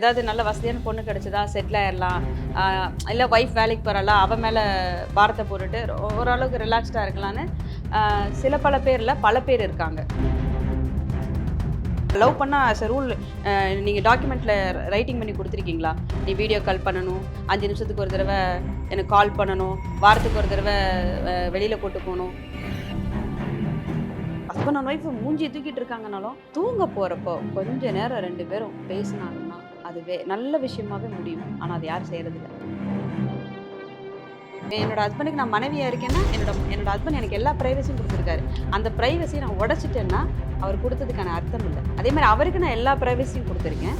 ஏதாவது நல்ல வசதியான பொண்ணு கிடைச்சதா? செட்டில் ஆயிடலாம் இல்லை ஒய்ஃப் வேலைக்கு போகிறாளா அவன் மேலே பாரத்தை போட்டுட்டு ஓரளவுக்கு ரிலாக்ஸ்டாக இருக்கலான்னு சில பல பேரில் பல பேர் இருக்காங்க. லவ் பண்ணால் ஆஸ் ரூல் நீங்கள் டாக்குமெண்ட்டில் ரைட்டிங் பண்ணி கொடுத்துருக்கீங்களா? நீ வீடியோ கால் பண்ணணும். அஞ்சு நிமிஷத்துக்கு ஒரு தடவை எனக்கு கால் பண்ணணும். வாரத்துக்கு ஒரு தடவை வெளியில் கூட்டு போகணும். ஹஸ்பண்ட் அண்ட் ஒய்ஃப் மூஞ்சி தூக்கிட்டு இருக்காங்கனாலும் தூங்க போகிறப்போ கொஞ்ச நேரம் ரெண்டு பேரும் பேசினாங்கன்னா அது வே நல்ல விஷயமாவே முடியும். ஆனால் அது யாரும் செய்கிறதில்ல என்னோட ஹஸ்பண்டுக்கு நான் மனைவியாக இருக்கேன்னா என்னோட என்னோட ஹஸ்பண்ட் எனக்கு எல்லா ப்ரைவசியும் கொடுத்துருக்காரு. அந்த ப்ரைவசியை நான் உடைச்சிட்டேன்னா அவர் கொடுத்ததுக்கான அர்த்தம் இல்லை. அதே மாதிரி அவருக்கு நான் எல்லா ப்ரைவசியும் கொடுத்துருக்கேன்.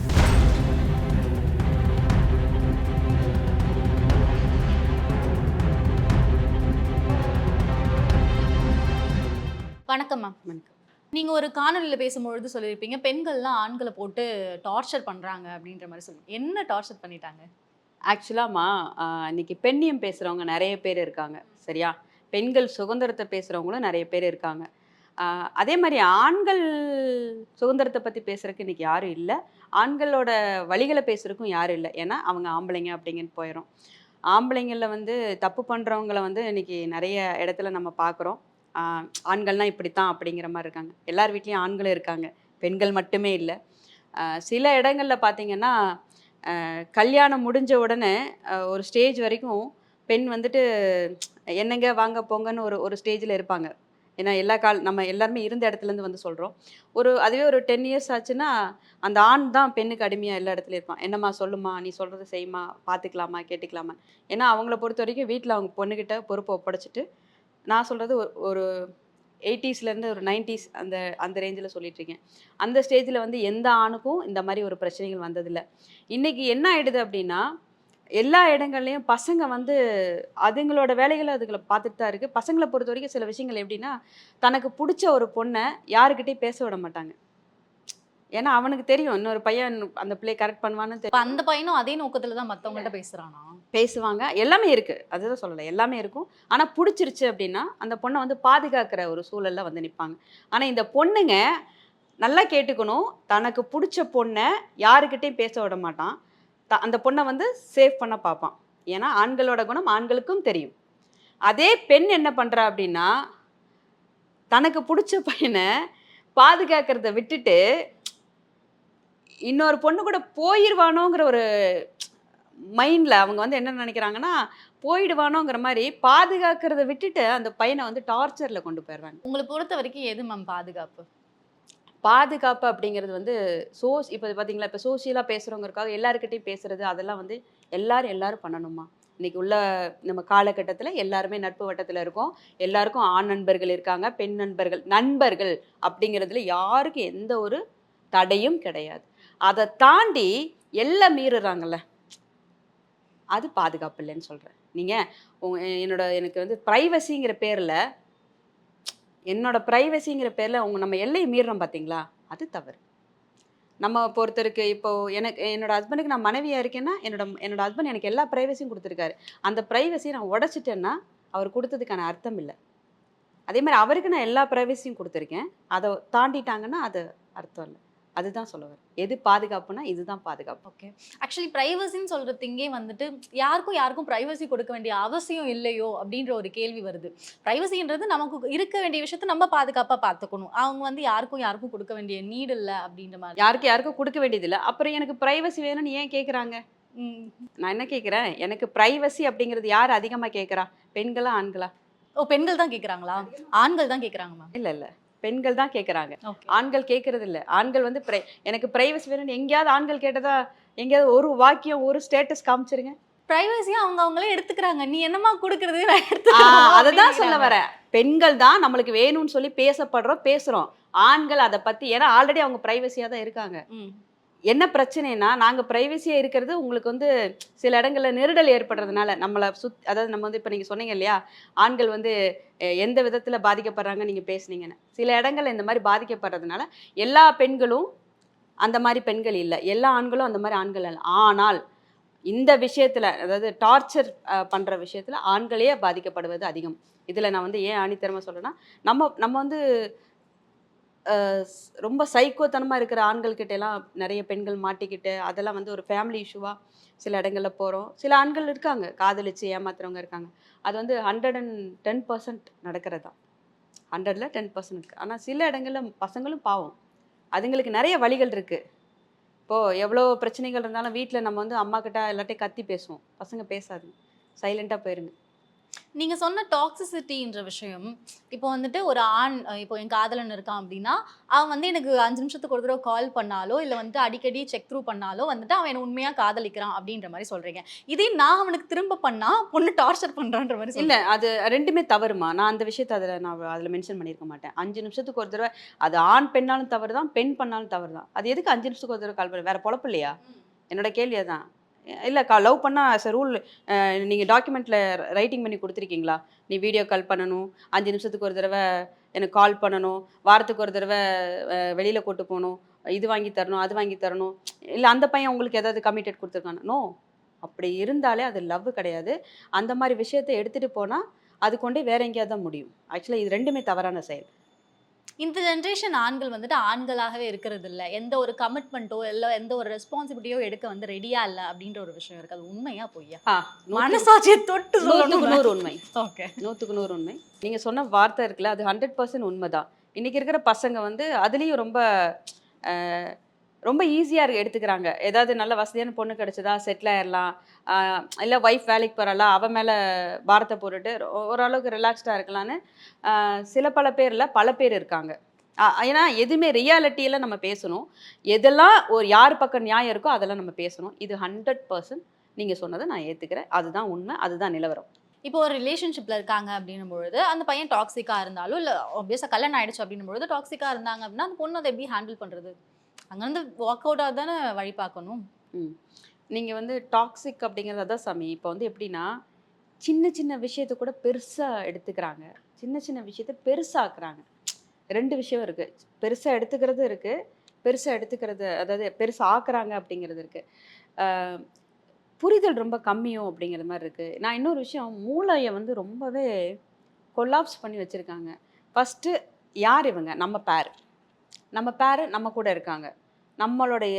வணக்கம் மேம் வணக்கம். நீங்க ஒரு காணொலியில் பேசும்பொழுது சொல்லியிருப்பீங்க பெண்கள்லாம் ஆண்களை போட்டு டார்ச்சர் பண்றாங்க அப்படின்ற மாதிரி சொல்லி என்ன டார்ச்சர் பண்ணிட்டாங்க? ஆக்சுவலாமா இன்னைக்கு பெண்ணியம் பேசுகிறவங்க நிறைய பேர் இருக்காங்க சரியா? பெண்கள் சுதந்திரத்தை பேசுகிறவங்களும் நிறைய பேர் இருக்காங்க. அதே மாதிரி ஆண்கள் சுதந்திரத்தை பற்றி பேசுறதுக்கு இன்னைக்கு யாரும் இல்லை. ஆண்களோட வழிகளை பேசுறதுக்கும் யாரும் இல்லை. ஏன்னா அவங்க ஆம்பளைங்க அப்படிங்கன்னு போயிடும் ஆம்பளைங்களில் வந்து தப்பு பண்ணுறவங்கள வந்து இன்னைக்கு நிறைய இடத்துல நம்ம பார்க்குறோம். ஆண்கள்லாம் இப்படித்தான் அப்படிங்கிற மாதிரி இருக்காங்க. எல்லார் வீட்லேயும் ஆண்களும் இருக்காங்க. பெண்கள் மட்டுமே இல்லை. சில இடங்களில் பார்த்தீங்கன்னா கல்யாணம் முடிஞ்ச உடனே ஒரு ஸ்டேஜ் வரைக்கும் பெண் வந்துட்டு என்னங்க வாங்க போங்கன்னு ஒரு ஒரு ஸ்டேஜில் இருப்பாங்க. ஏன்னா எல்லா கால் நம்ம எல்லாருமே இருந்த இடத்துலேருந்து வந்து சொல்கிறோம் ஒரு அதுவே ஒரு டென் இயர்ஸ் ஆச்சுன்னா அந்த ஆண் தான் பெண்ணுக்கு அடிமையாக எல்லா இடத்துலையும் இருப்பான். என்னம்மா சொல்லுமா நீ சொல்கிறது செய்யுமா பார்த்துக்கலாமா கேட்டுக்கலாமா ஏன்னா அவங்கள பொறுத்த வரைக்கும் வீட்டில் அவங்க பொண்ணுக்கிட்ட பொறுப்பை ஒப்படைச்சிட்டு நான் சொல்கிறது ஒரு எயிட்டிஸ்லேருந்து ஒரு நைன்டிஸ் அந்த அந்த ரேஞ்சில் சொல்லிட்டுருக்கேன். அந்த ஸ்டேஜில் வந்து எந்த ஆணுக்கும் இந்த மாதிரி ஒரு பிரச்சனைகள் வந்ததில்லை. இன்றைக்கி என்ன ஆகிடுது அப்படின்னா எல்லா இடங்கள்லையும் பசங்க வந்து அதுங்களோட வேலைகளை அதுங்களை பார்த்துட்டு தான் இருக்குது பசங்களை பொறுத்த வரைக்கும் சில விஷயங்கள் எப்படின்னா தனக்கு பிடிச்ச ஒரு பொண்ணை யாருக்கிட்டேயும் பேச விட மாட்டாங்க. ஏன்னா அவனுக்கு தெரியும். இன்னொரு பையன் அந்த பிள்ளை கரெக்ட் பண்ணுவான்னு தெரியும். அந்த பையனும் அதே நோக்கத்துல தான் மத்தவங்கள்ட்ட பேசுறானா? பேசுவாங்க. எல்லாமே இருக்குது அதுதான் சொல்லலை. எல்லாமே இருக்கும். ஆனால் பிடிச்சிருச்சு அப்படின்னா அந்த பொண்ணை வந்து பாதுகாக்கிற ஒரு சூழல்ல வந்து நிற்பாங்க ஆனால் இந்த பொண்ணுங்க நல்லா கேட்டுக்கணும். தனக்கு பிடிச்ச பொண்ணை யாருக்கிட்டையும் பேச விட மாட்டான். த அந்த பொண்ணை வந்து சேவ் பண்ண பார்ப்பான். ஏன்னா ஆண்களோட குணம் ஆண்களுக்கும் தெரியும். அதே பெண் என்ன பண்ணுறா அப்படின்னா தனக்கு பிடிச்ச பையனை பாதுகாக்கிறத விட்டுட்டு இன்னொரு பொண்ணு கூட போயிடுவானோங்கிற ஒரு மைண்டில் அவங்க வந்து என்ன நினைக்கிறாங்கன்னா போயிடுவானோங்கிற மாதிரி பாதுகாக்கிறத விட்டுட்டு அந்த பையனை வந்து டார்ச்சரில் கொண்டு போயிடுறாங்க. உங்களை பொறுத்த வரைக்கும் எது மேம் பாதுகாப்பு? பாதுகாப்பு அப்படிங்கிறது வந்து சோஸ் இப்போ பார்த்தீங்களா இப்போ சோசியலாக பேசுகிறவங்களுக்காக எல்லாருக்கிட்டையும் பேசுறது அதெல்லாம் வந்து எல்லாரும் எல்லாரும் பண்ணணுமா? இன்னைக்கு உள்ள நம்ம காலகட்டத்தில் எல்லாருமே நட்பு வட்டத்தில் இருக்கோம். எல்லாருக்கும் ஆண் நண்பர்கள் இருக்காங்க பெண் நண்பர்கள் நண்பர்கள் அப்படிங்கிறதுல யாருக்கும் எந்த ஒரு தடையும் கிடையாது. அதை தாண்டி எல்லாம் மீறுறாங்கல்ல. அது பாதுகாப்பு இல்லைன்னு சொல்கிறேன் நீங்கள் உங்க என்னோட எனக்கு வந்து ப்ரைவசிங்கிற பேரில் என்னோட ப்ரைவசிங்கிற பேரில் உங்கள் நம்ம எல்லையை மீறுறோம் பார்த்தீங்களா அது தவறு. நம்ம பொறுத்தருக்கு இப்போ எனக்கு என்னோட ஹஸ்பண்டுக்கு நான் மனைவியாக இருக்கேன்னா என்னோட என்னோட ஹஸ்பண்ட் எனக்கு எல்லா ப்ரைவசியும் கொடுத்துருக்காரு. அந்த ப்ரைவசியை நான் உடச்சிட்டேன்னா அவர் கொடுத்ததுக்கான அர்த்தம் இல்லை. அதே மாதிரி அவருக்கு நான் எல்லா ப்ரைவசியும் கொடுத்துருக்கேன். அதை தாண்டிட்டாங்கன்னா அது அர்த்தம் இல்லை. அதுதான் சொல்ல வரேன். எது பாதுகாப்புனா இதுதான் பாதுகாப்பு. ஓகே ஆக்சுவலி பிரைவசின்னு சொல்றது இங்கே வந்துட்டு யாருக்கும் யாருக்கும் பிரைவசி கொடுக்க வேண்டிய அவசியம் இல்லையோ அப்படின்ற ஒரு கேள்வி வருது. பிரைவசின்றது நமக்கு இருக்க வேண்டிய விஷயத்த நம்ம பாதுகாப்பா பார்த்துக்கணும். அவங்க வந்து யாருக்கும் யாருக்கும் கொடுக்க வேண்டிய நீட் இல்லை அப்படின்ற மாதிரி. யாருக்கு யாருக்கும் கொடுக்க வேண்டியதில்லை அப்புறம் எனக்கு ப்ரைவசி வேணும்னு ஏன் கேட்குறாங்க. நான் என்ன கேட்குறேன் எனக்கு ப்ரைவசி அப்படிங்கிறது யார் அதிகமாக கேட்குறா பெண்களா ஆண்களா? ஓ பெண்கள் தான் கேக்குறாங்களா? ஆண்கள் தான் கேக்குறாங்க மேம் இல்லை இல்லை. பெண்கள் தான் கேட்குறாங்க ஆண்கள் கேட்கறது இல்ல ஆண்கள் வந்து pri- எனக்கு பிரைவசி வேணும்னு எங்கேயாவது ஆண்கள் கேட்டதா எங்கேயாவது ஒரு வாக்கியம் ஒரு ஸ்டேட்டஸ் காமிச்சிருங்க. பிரைவசியா அவங்க அவங்களே எடுத்துக்கிறாங்க. நீ என்னமா கொடுக்கறது? எடுத்துக்கிறேன். அததான் சொல்ல வரேன். பெண்கள் தான் நம்மளுக்கு வேணும்னு சொல்லி பேசப்படுறோம் பேசுறோம். ஆண்கள் அதை பத்தி ஏன்னா ஆல்ரெடி அவங்க பிரைவசியா தான் இருக்காங்க. என்ன பிரச்சனைனா நாங்கள் ப்ரைவசியாக இருக்கிறது உங்களுக்கு வந்து சில இடங்களில் நெருடல் ஏற்படுறதுனால நம்மளை சுத் அதாவது நம்ம வந்து இப்போ நீங்கள் சொன்னீங்க இல்லையா ஆண்கள் வந்து எந்த விதத்தில் பாதிக்கப்படுறாங்க நீங்கள் பேசுனீங்கன்னு. சில இடங்களில் இந்த மாதிரி பாதிக்கப்படுறதுனால எல்லா பெண்களும் அந்த மாதிரி பெண்கள் இல்லை. எல்லா ஆண்களும் அந்த மாதிரி ஆண்கள் இல்லை ஆனால் இந்த விஷயத்தில் அதாவது டார்ச்சர் பண்ணுற விஷயத்தில் ஆண்களே பாதிக்கப்படுவது அதிகம். இதில் நான் வந்து ஏன் ஆணித்தரமாக சொல்றேன்னா நம்ம நம்ம வந்து ரொம்ப சைக்கோத்தனமாக இருக்கிற ஆண்கள்கிட்ட எல்லாம் நிறைய பெண்கள் மாட்டிக்கிட்டு அதெல்லாம் வந்து ஒரு ஃபேமிலி இஷ்யூவாக சில இடங்களில் போகிறோம் சில ஆண்கள் இருக்காங்க காதலிச்சு ஏமாத்துறவங்க இருக்காங்க. அது வந்து ஹண்ட்ரட் அண்ட் டென் பர்சன்ட் நடக்கிறது தான். ஹண்ட்ரடில் டென் பர்சன்ட் இருக்குது ஆனால் சில இடங்களில் பசங்களும் பாவம். அதுங்களுக்கு நிறைய வழிகள் இருக்குது இப்போது எவ்வளோ பிரச்சனைகள் இருந்தாலும் வீட்டில் நம்ம வந்து அம்மா கிட்ட எல்லாட்டையும் கத்தி பேசுவோம். பசங்க பேசாதுங்க. சைலண்ட்டாக போயிருங்க. நீங்க சொன்ன டாக்ஸிசிட்டின்ற விஷயம் இப்போ வந்துட்டு ஒரு ஆண் இப்போ என் காதலன் இருக்கான் அப்படின்னா அவன் வந்து எனக்கு அஞ்சு நிமிஷத்துக்கு ஒரு தடவை கால் பண்ணாலோ இல்லை வந்து அடிக்கடி செக் த்ரூ பண்ணாலோ வந்துட்டு அவன் என்ன உண்மையா காதலிக்கிறான் அப்படின்ற மாதிரி சொல்றீங்க. இதே நான் அவனுக்கு திரும்ப பண்ணா பொண்ணு டார்ச்சர் பண்றான்ற மாதிரி இல்ல அது ரெண்டுமே தவறுமா? நான் அந்த விஷயத்தை அதில் நான் அதில் மென்ஷன் பண்ணியிருக்க மாட்டேன். அஞ்சு நிமிஷத்துக்கு ஒரு தடவை அது ஆண் பெண்ணாலும் தவறு தான் பெண் பண்ணாலும் தவறு தான் அது எதுக்கு அஞ்சு நிமிஷத்துக்கு ஒரு தடவை கால் பண்ண வேற பொழப்பு இல்லையா? என்னோட கேள்வி அதான். இல்லை கா லவ் பண்ணால் ஆஸ் ரூல் நீங்கள் டாக்குமெண்ட்டில் ரைட்டிங் பண்ணி கொடுத்துருக்கீங்களா? நீ வீடியோ கால் பண்ணணும் அஞ்சு நிமிஷத்துக்கு ஒரு தடவை எனக்கு கால் பண்ணணும் வாரத்துக்கு ஒரு தடவை வெளியில் கூட்டு போகணும் இது வாங்கி தரணும் அது வாங்கி தரணும். இல்லை அந்த பையன் உங்களுக்கு ஏதாவது கமிட்டட் கொடுத்துருக்கானா? நோ அப்படி இருந்தாலே அது லவ் கிடையாது. அந்த மாதிரி விஷயத்தை எடுத்துகிட்டு போனால் அது கொண்டே வேற எங்கேயாவது தான் முடியும். ஆக்சுவலாக இது ரெண்டுமே தவறான செயல். இந்த ஜென்ரேஷன் ஆண்கள் வந்துட்டு ஆண்களாகவே இருக்கிறது இல்ல எந்த ஒரு கமிட்மெண்ட்டோ இல்லை எந்த ஒரு ரெஸ்பான்சிபிலிட்டியோ எடுக்க வந்து ரெடியா இல்ல அப்படின்ற ஒரு விஷயம் இருக்கு. அது உண்மையா பொய்யா? மனசாட்சியை தொட்டு நூற்றுக்கு நூறு உண்மை. ஓகே. நூற்றுக்கு நூறு உண்மை. நீங்கள் சொன்ன வார்த்தை இருக்குல்ல அது ஹண்ட்ரட் பர்சன்ட் உண்மை தான் இன்றைக்கி இருக்கிற பசங்க வந்து அதுலேயும் ரொம்ப ரொம்ப ஈஸியாக எடுத்துக்கிறாங்க. ஏதாவது நல்ல வசதியான பொண்ணு கிடைச்சதா செட்டில் ஆயிடலாம் இல்லை ஒய்ஃப் வேலைக்கு போகிறாளா அவன் மேலே பாரத்தை போட்டுட்டு ஓரளவுக்கு ரிலாக்ஸ்டாக இருக்கலான்னு சில பல பேரில் பல பேர் இருக்காங்க. ஏன்னா எதுவுமே ரியாலிட்டியில் நம்ம பேசணும். எதெல்லாம் ஒரு யார் பக்கம் நியாயம் இருக்கோ அதெல்லாம் நம்ம பேசணும். இது ஹண்ட்ரட் பர்சன்ட் நீங்கள் சொன்னதை நான் ஏற்றுக்கிறேன் அதுதான் உண்மை அதுதான் நிலவரம். இப்போ ஒரு ரிலேஷன்ஷிப்பில் இருக்காங்க அப்படின்னும் பொழுது அந்த பையன் டாக்ஸிக்காக இருந்தாலும் இல்லை ஆப்வியஸாக கல்யாணம் ஆயிடுச்சு அப்படின்னும் பொழுது டாக்ஸிக்காக இருந்தாங்க அப்படின்னா அந்த பொண்ணு அதை எப்படி ஹேண்டில் பண்ணுறது அங்கேருந்து வாக் அவுட்டாக தானே வழி பார்க்கணும்? நீங்கள் வந்து டாக்ஸிக் அப்படிங்கிறது தான் சாமி. இப்போ வந்து எப்படின்னா சின்ன சின்ன விஷயத்தை கூட பெருசாக எடுத்துக்கிறாங்க. சின்ன சின்ன விஷயத்த பெருசாக்குறாங்க. ரெண்டு விஷயம் இருக்குது பெருசாக எடுத்துக்கிறது இருக்குது பெருசாக எடுத்துக்கிறது அதாவது பெருசாக ஆக்குறாங்க அப்படிங்கிறது இருக்குது புரிதல் ரொம்ப கம்மியும் அப்படிங்கிற மாதிரி இருக்குது நான் இன்னொரு விஷயம் மூளையை வந்து ரொம்பவே கொல்லாப்ஸ் பண்ணி வச்சுருக்காங்க. ஃபஸ்ட்டு யார் இவங்க? நம்ம பேர் நம்ம பேர் நம்ம கூட இருக்காங்க. நம்மளுடைய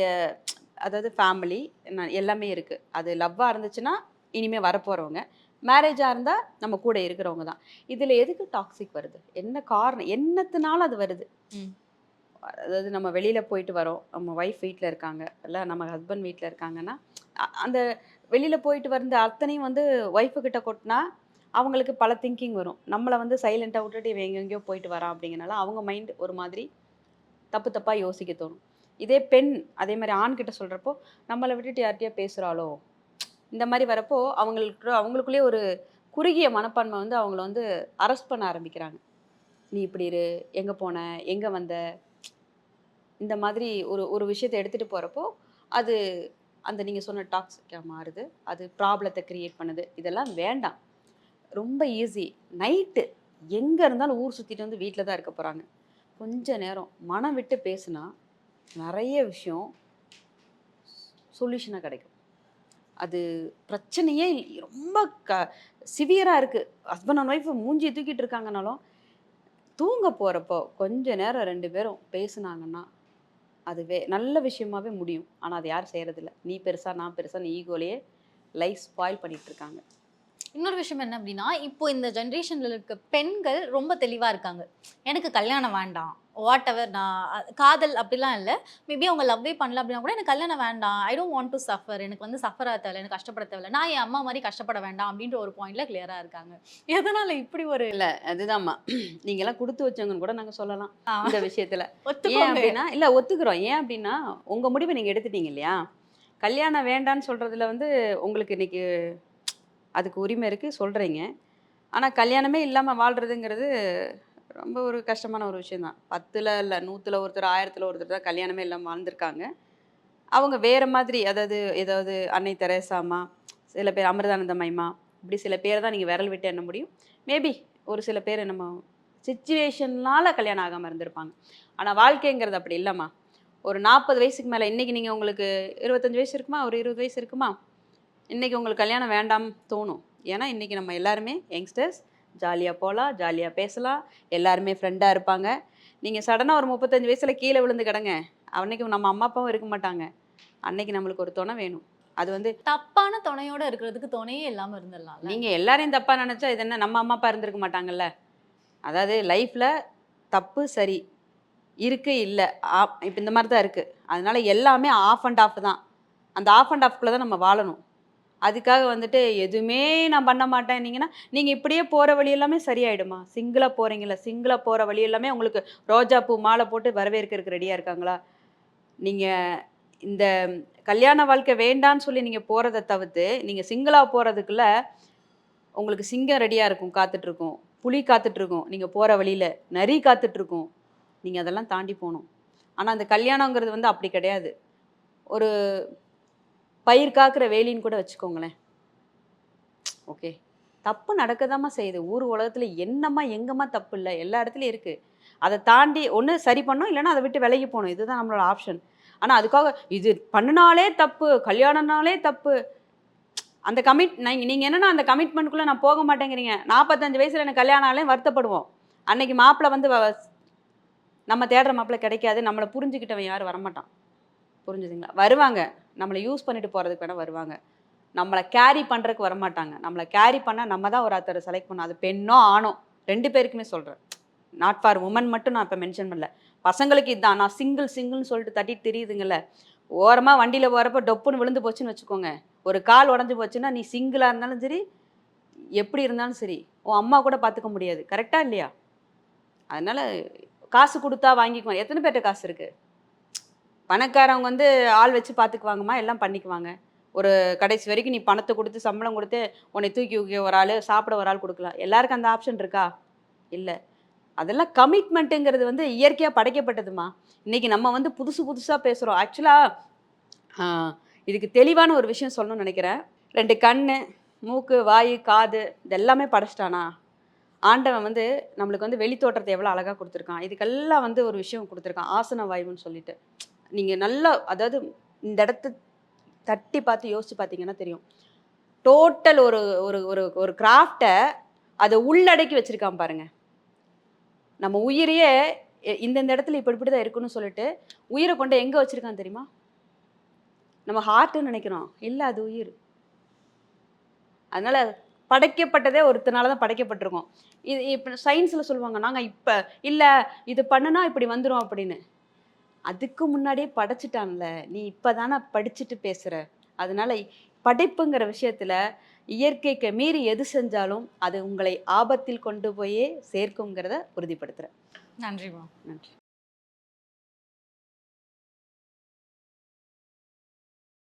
அதாவது ஃபேமிலி எல்லாமே இருக்குது அது லவ்வாக இருந்துச்சுன்னா இனிமேல் வரப்போகிறவங்க மேரேஜாக இருந்தால் நம்ம கூட இருக்கிறவங்க தான். இதில் எதுக்கு டாக்ஸிக் வருது? என்ன காரணம்? என்னத்தினால அது வருது. அதாவது நம்ம வெளியில் போயிட்டு வரோம். நம்ம ஒய்ஃப் வீட்டில் இருக்காங்க. இல்லை நம்ம ஹஸ்பண்ட் வீட்டில் இருக்காங்கன்னா அந்த வெளியில் போயிட்டு வந்த அத்தனையும் வந்து ஒய்ஃபு கிட்ட கொட்டினா அவங்களுக்கு பல திங்கிங் வரும். நம்மளை வந்து சைலண்ட்டாக விட்டுட்டு இவன் எங்கெங்கேயோ போயிட்டு வரான் அப்படிங்கனால அவங்க மைண்ட் ஒரு மாதிரி தப்பு தப்பாக யோசிக்க தோணும். இதே பெண் அதே மாதிரி ஆண்கிட்ட சொல்கிறப்போ நம்மளை விட்டுட்டு யார்கிட்டயோ பேசுகிறாளோ இந்த மாதிரி வரப்போ அவங்களுக்கு அவங்களுக்குள்ளேயே ஒரு குறுகிய மனப்பான்மை வந்து அவங்கள வந்து அரெஸ்ட் பண்ண ஆரம்பிக்கிறாங்க. நீ இப்படி இரு. எங்கே போன? எங்கே வந்த? இந்த மாதிரி ஒரு ஒரு விஷயத்தை எடுத்துகிட்டு போகிறப்போ அது அந்த நீங்கள் சொன்ன டாக்ஸிக்காக மாறுது. அது ப்ராப்ளத்தை க்ரியேட் பண்ணுது. இதெல்லாம் வேண்டாம். ரொம்ப ஈஸி நைட்டு எங்கே இருந்தாலும் ஊர் சுற்றிட்டு வந்து வீட்டில் தான் இருக்க போகிறாங்க கொஞ்ச நேரம் மனம் விட்டு பேசுனா நிறைய விஷயம் சொல்யூஷனாக கிடைக்கும். அது பிரச்சனையே ரொம்ப க சிவியராக இருக்குது ஹஸ்பண்ட் அண்ட் ஒய்ஃப் மூஞ்சி தூக்கிட்டு இருக்காங்கனாலும் தூங்க போகிறப்போ கொஞ்ச நேரம் ரெண்டு பேரும் பேசுனாங்கன்னா அதுவே நல்ல விஷயமாவே முடியும். ஆனால் அது யாரும் செய்கிறதில்ல நீ பெருசாக நான் பெருசாக நீ ஈகோலையே லைஃப் ஸ்பாயில் பண்ணிகிட்டு இருக்காங்க. இன்னொரு விஷயம் என்ன அப்படின்னா இப்போ இந்த ஜென்ரேஷன்ல இருக்க பெண்கள் ரொம்ப தெளிவா இருக்காங்க. எனக்கு கல்யாணம் வேண்டாம். வாட் எவர் நான் காதல் அப்படிலாம் இல்லை. மேபி அவங்க லவ்வே பண்ணல அப்படின்னா கூட எனக்கு கல்யாணம் வேண்டாம். I don't want to suffer எனக்கு வந்து சஃபர் ஆக தேவையில்ல. எனக்கு கஷ்டப்பட தேவையில்ல. நான் என் அம்மா மாதிரி கஷ்டப்பட வேண்டாம் அப்படின்ற ஒரு பாயிண்ட்ல கிளியரா இருக்காங்க. எதனால இப்படி ஒரு இல்லை அதுதான்மா நீங்கெல்லாம் கொடுத்து வச்சவங்கன்னு கூட நாங்கள் சொல்லலாம் இந்த விஷயத்தில். ஏன் அப்படின்னா இல்லை ஒத்துக்கிறோம். ஏன் அப்படின்னா உங்கள் முடிவை நீங்கள் எடுத்துட்டீங்க இல்லையா? கல்யாணம் வேண்டான்னு சொல்கிறதுல வந்து உங்களுக்கு இன்னைக்கு அதுக்கு உரிமை இருக்குது சொல்கிறீங்க ஆனால் கல்யாணமே இல்லாமல் வாழ்கிறதுங்கிறது ரொம்ப ஒரு கஷ்டமான ஒரு விஷயந்தான் பத்தில் இல்லை நூற்றில் ஒருத்தர் ஆயிரத்தில் ஒருத்தர் தான் கல்யாணமே இல்லாமல் வாழ்ந்திருக்காங்க. அவங்க வேறு மாதிரி அதாவது ஏதாவது அன்னை தெரேசாமா சில பேர் அமிர்தானந்தமயமா இப்படி சில பேர் தான் நீங்கள் விரல் விட்டு எண்ண முடியும். மேபி ஒரு சில பேர் நம்ம சுச்சுவேஷன்னால் கல்யாணம் ஆகாமல் இருந்திருப்பாங்க. ஆனால் வாழ்க்கைங்கிறது அப்படி இல்லைம்மா. ஒரு நாற்பது வயசுக்கு மேலே இன்றைக்கி நீங்கள் உங்களுக்கு இருபத்தஞ்சி வயசு இருக்குமா? ஒரு இருபது வயசு இருக்குமா? இன்றைக்கி உங்களுக்கு கல்யாணம் வேண்டாம் தோணும். ஏன்னா இன்றைக்கி நம்ம எல்லாருமே யங்ஸ்டர்ஸ் ஜாலியாக போகலாம் ஜாலியாக பேசலாம் எல்லாருமே ஃப்ரெண்டாக இருப்பாங்க. நீங்கள் சடனாக ஒரு முப்பத்தஞ்சு வயசில் கீழே விழுந்து கிடங்க. அன்னைக்கு நம்ம அம்மா அப்பாவும் இருக்க மாட்டாங்க. அன்னைக்கு நம்மளுக்கு ஒரு துணை வேணும். அது வந்து தப்பான துணையோட இருக்கிறதுக்கு துணையே இல்லாம இருந்துடலாம்ல. நீங்கள் எல்லாரையும் தப்பாக நினச்சா இது என்ன? நம்ம அம்மா அப்பா இருந்திருக்க மாட்டாங்கல்ல? அதாவது லைஃப்பில் தப்பு சரி இருக்கு இல்லை இப்போ இந்த மாதிரி தான் இருக்குது அதனால எல்லாமே ஆஃப் அண்ட் ஆஃப் தான். அந்த ஆஃப் அண்ட் ஆஃப்குள்ளே தான் நம்ம வாழணும். அதுக்காக வந்துட்டு எதுவுமே நான் பண்ண மாட்டேன்னீங்கன்னா நீங்கள் இப்படியே போகிற வழி எல்லாமே சரியாயிடுமா? சிங்கிளாக போகிறீங்களா சிங்கிளாக போகிற வழி எல்லாமே உங்களுக்கு ரோஜா பூ மாலை போட்டு வரவேற்கிறதுக்கு ரெடியாக இருக்காங்களா? நீங்கள் இந்த கல்யாண வாழ்க்கை வேண்டான்னு சொல்லி நீங்கள் போகிறத தவிர்த்து நீங்கள் சிங்கிளாக போகிறதுக்குள்ள உங்களுக்கு சிங்கம் ரெடியாக இருக்கும் காத்துட்ருக்கும். புலி காத்துட்ருக்கும். நீங்கள் போகிற வழியில் நரி காத்துட்ருக்கும். நீங்கள் அதெல்லாம் தாண்டி போகணும். ஆனால் அந்த கல்யாணங்கிறது வந்து அப்படி கிடையாது. ஒரு பயிர் காக்கிற வேலின்னு கூட வச்சுக்கோங்களேன். ஓகே. தப்பு நடக்கதாம்மா செய்யுது. ஊர் உலகத்தில் என்னம்மா எங்கம்மா தப்பு இல்லை? எல்லா இடத்துலையும் இருக்குது அதை தாண்டி ஒன்று சரி பண்ணோம் இல்லைன்னா அதை விட்டு விலகி போகணும். இதுதான் நம்மளோட ஆப்ஷன் ஆனால் அதுக்காக இது பண்ணினாலே தப்பு கல்யாணம்னாலே தப்பு. அந்த கமிட் நீங்கள் என்னென்னா அந்த கமிட்மெண்ட்குள்ளே நான் போக மாட்டேங்கிறீங்க. நாற்பத்தஞ்சு வயசில் எனக்கு கல்யாணம் ஆகலையும் வருத்தப்படுவோம். அன்னைக்கு மாப்பிள்ளை வந்து வ- நம்ம தேடுற மாப்பிள்ளை கிடைக்காது. நம்மளை புரிஞ்சுக்கிட்டவன் யாரும் வரமாட்டான். புரிஞ்சுதுங்களா? வருவாங்க. நம்மளை யூஸ் பண்ணிட்டு போகிறதுக்கு வேணால் வருவாங்க. நம்மளை கேரி பண்ணுறதுக்கு வரமாட்டாங்க. நம்மளை கேரி பண்ணால் நம்ம தான் ஒரு ஒருத்தரை செலக்ட் பண்ணோம் அது பெண்ணோ ஆணோ ரெண்டு பேருக்குமே சொல்கிறேன் நாட் ஃபார் உமன் மட்டும் நான் இப்போ மென்ஷன் பண்ணல. பசங்களுக்கு இதுதான் நான் சிங்கிள் சிங்கிள்னு சொல்லிட்டு தட்டிட்டு தெரியுதுங்கல்ல. ஓரமாக வண்டியில் போகிறப்ப டொப்புன்னு விழுந்து போச்சுன்னு வச்சுக்கோங்க. ஒரு கால் உடஞ்சி போச்சுன்னா நீ சிங்கிளாக இருந்தாலும் சரி எப்படி இருந்தாலும் சரி உன் அம்மா கூட பார்த்துக்க முடியாது. கரெக்டாக இல்லையா? அதனால் காசு கொடுத்தா வாங்கிக்குவான். எத்தனை பேர்கிட்ட காசு இருக்குது பணக்காரவங்க வந்து ஆள் வச்சு பார்த்துக்குவாங்கம்மா எல்லாம் பண்ணிக்குவாங்க. ஒரு கடைசி வரைக்கும் நீ பணத்தை கொடுத்து சம்பளம் கொடுத்து உன்னை தூக்கி ஊக்கி ஒரு ஆள் சாப்பிட ஒரு ஆள் கொடுக்கலாம். எல்லாருக்கும் அந்த ஆப்ஷன் இருக்கா? இல்லை. அதெல்லாம் கமிட்மெண்ட்டுங்கிறது வந்து இயற்கையாக படைக்கப்பட்டதுமா இன்னைக்கு நம்ம வந்து புதுசு புதுசாக பேசுகிறோம் ஆக்சுவலாக இதுக்கு தெளிவான ஒரு விஷயம் சொல்லணும்னு நினைக்கிறேன். ரெண்டு கண் மூக்கு வாய் காது இதெல்லாமே படைச்சிட்டானா? ஆண்டவன் வந்து நம்மளுக்கு வந்து வெளித்தோட்டத்தை எவ்வளோ அழகாக கொடுத்துருக்கான். இதுக்கெல்லாம் வந்து ஒரு விஷயம் கொடுத்துருக்கான். ஆசன வாயுன்னு சொல்லிட்டு. நீங்கள் நல்லா அதாவது இந்த இடத்த தட்டி பார்த்து யோசிச்சு பார்த்தீங்கன்னா தெரியும். டோட்டல் ஒரு ஒரு ஒரு ஒரு கிராஃப்டை அதை உள்ளடக்கி வச்சுருக்கான் பாருங்க. நம்ம உயிரையே இந்தந்த இடத்துல இப்படி இப்படி தான் இருக்குன்னு சொல்லிட்டு உயிரை கொண்டு எங்கே வச்சுருக்கான் தெரியுமா? நம்ம ஹார்ட்டுன்னு நினைக்கிறோம். இல்லை அது உயிர். அதனால் படைக்கப்பட்டதே ஒருத்தனால தான் படைக்கப்பட்டிருக்கோம். இது இப்போ சயின்ஸில் சொல்லுவாங்க நாங்கள் இப்போ இல்லை இது பண்ணுனா இப்படி வந்துடும் அப்படின்னு. அதுக்கு முன்னாடியே படைச்சிட்டான்ல. நீ இப்போ தானே படிச்சுட்டு பேசுகிற அதனால படைப்புங்கிற விஷயத்தில் இயற்கைக்கு மீறி எது செஞ்சாலும் அது உங்களை ஆபத்தில் கொண்டு போயே சேர்க்குங்கிறத உறுதிப்படுத்துகிறேன் நன்றிமா நன்றி.